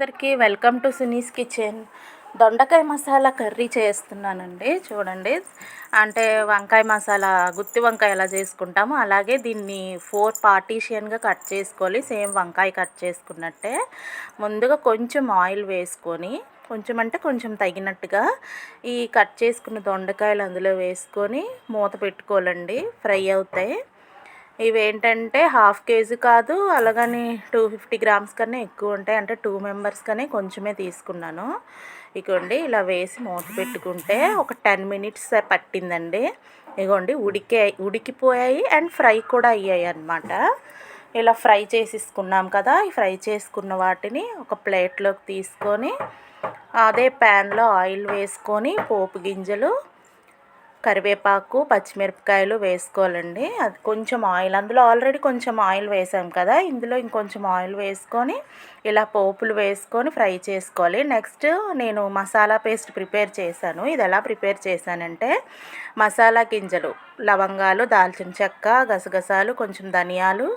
అందరికీ welcome to Suni's kitchen. దొండకాయ masala curry చేస్తున్నానండి చూడండి. అంటే వంకాయ మసాలా గుత్తి వంకాయ ఎలా చేసుకుంటామో అలాగే దీన్ని ఫోర్ పార్టీషియన్గా కట్ చేసుకోవాలి. సేమ్ వంకాయ కట్ చేసుకున్నట్టే. ముందుగా కొంచెం ఆయిల్ వేసుకొని కొంచెం అంటే కొంచెం తగినట్టుగా ఈ కట్ చేసుకున్న దొండకాయలు అందులో వేసుకొని మూత పెట్టుకోవాలండి. ఫ్రై అవుతాయి. ఇవేంటంటే హాఫ్ కేజీ కాదు అలాగని టూ ఫిఫ్టీ గ్రామ్స్ కన్నా ఎక్కువ ఉంటాయి. అంటే టూ మెంబర్స్ కానీ కొంచెమే తీసుకున్నాను. ఇగోండి ఇలా వేసి మూత పెట్టుకుంటే ఒక టెన్ మినిట్స్ పట్టిందండి. ఇగోండి ఉడికే ఉడికిపోయాయి అండ్ ఫ్రై కూడా అయ్యాయి అనమాట ఇలా ఫ్రై చేసేసుకున్నాం కదా ఈ ఫ్రై చేసుకున్న వాటిని ఒక ప్లేట్లోకి తీసుకొని అదే ప్యాన్లో ఆయిల్ వేసుకొని పోపు గింజలు కరివేపాకు పచ్చిమిరపకాయలు వేసుకోవాలండి. అది కొంచెం ఆయిల్ అందులో ఆల్రెడీ కొంచెం ఆయిల్ వేసాం కదా ఇందులో ఇంకొంచెం ఆయిల్ వేసుకొని ఇలా పోపులు వేసుకొని ఫ్రై చేసుకోవాలి. నెక్స్ట్ నేను మసాలా పేస్ట్ ప్రిపేర్ చేశాను. ఇది ఎలా ప్రిపేర్ చేశానంటే మసాలా గింజలు లవంగాలు దాల్చిన చెక్క గసగసాలు కొంచెం ధనియాలు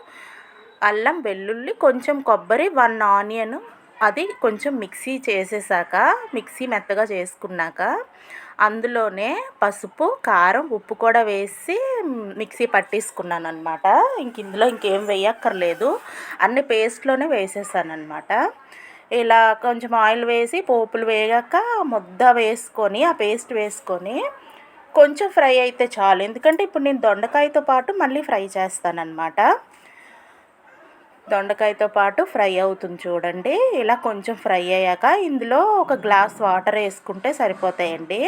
అల్లం వెల్లుల్లి కొంచెం కొబ్బరి వన్ ఆనియన్ అది కొంచెం మిక్సీ చేసేసాక మిక్సీ మెత్తగా చేసుకున్నాక అందులోనే పసుపు కారం ఉప్పు కూడా వేసి మిక్సీ పట్టేసుకున్నాను అనమాట ఇంక ఇందులో ఇంకేం వేయక్కర్లేదు. అన్ని పేస్ట్లోనే వేసేసాను అనమాట ఇలా కొంచెం ఆయిల్ వేసి పోపులు వేగాక ముద్ద వేసుకొని ఆ పేస్ట్ వేసుకొని కొంచెం ఫ్రై అయితే చాలు. ఎందుకంటే ఇప్పుడు నేను దొండకాయతో పాటు మళ్ళీ ఫ్రై చేస్తానన్నమాట. దొండకాయతో పాటు ఫ్రై అవుతుంది చూడండి. ఇలా కొంచెం ఫ్రై అయ్యాక ఇందులో ఒక గ్లాస్ వాటర్ వేసుకుంటే సరిపోతాయండి.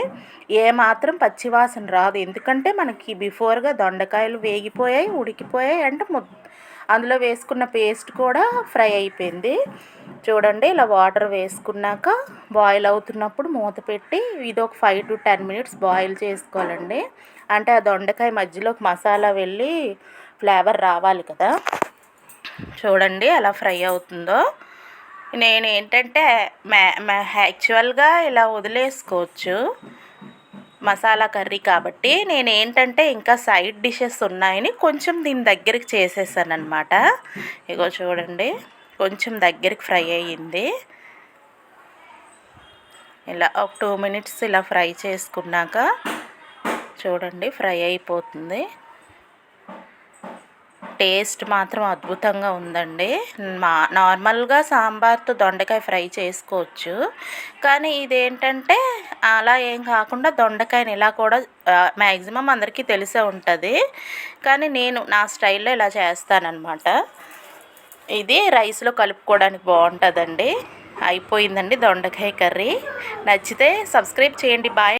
ఏ మాత్రం పచ్చివాసన రాదు. ఎందుకంటే మనకి బిఫోర్గా దొండకాయలు వేగిపోయాయి ఉడికిపోయాయి అంటే అందులో వేసుకున్న పేస్ట్ కూడా ఫ్రై అయిపోయింది. చూడండి ఇలా వాటర్ వేసుకున్నాక బాయిల్ అవుతున్నప్పుడు మూత పెట్టి ఇది ఒక five to ten minutes boil చేసుకోవాలండి. అంటే ఆ దొండకాయ మధ్యలోకి మసాలా వెళ్ళి ఫ్లేవర్ రావాలి కదా. చూడండి ఎలా ఫ్రై అవుతుందో. నేను ఏంటంటే మ్యా యాక్చువల్గా ఇలా వదిలేసుకోవచ్చు మసాలా కర్రీ కాబట్టి. నేను ఏంటంటే ఇంకా సైడ్ డిషెస్ ఉన్నాయని కొంచెం దీని దగ్గరికి చేసేసాను అనమాట ఇగో చూడండి కొంచెం దగ్గరికి ఫ్రై అయ్యింది. ఇలా ఒక టూ మినిట్స్ ఇలా ఫ్రై చేసుకున్నాక చూడండి ఫ్రై అయిపోతుంది. టేస్ట్ మాత్రం అద్భుతంగా ఉందండి. మా నార్మల్గా సాంబార్తో దొండకాయ ఫ్రై చేసుకోవచ్చు. కానీ ఇదేంటంటే అలా ఏం కాకుండా దొండకాయని ఇలా కూడా మ్యాక్సిమం అందరికీ తెలిసే ఉంటుంది. కానీ నేను నా స్టైల్లో ఇలా చేస్తానన్నమాట. ఇది రైస్లో కలుపుకోవడానికి బాగుంటుందండి. అయిపోయిందండి దొండకాయ కర్రీ. నచ్చితే సబ్స్క్రైబ్ చేయండి. బాయ్.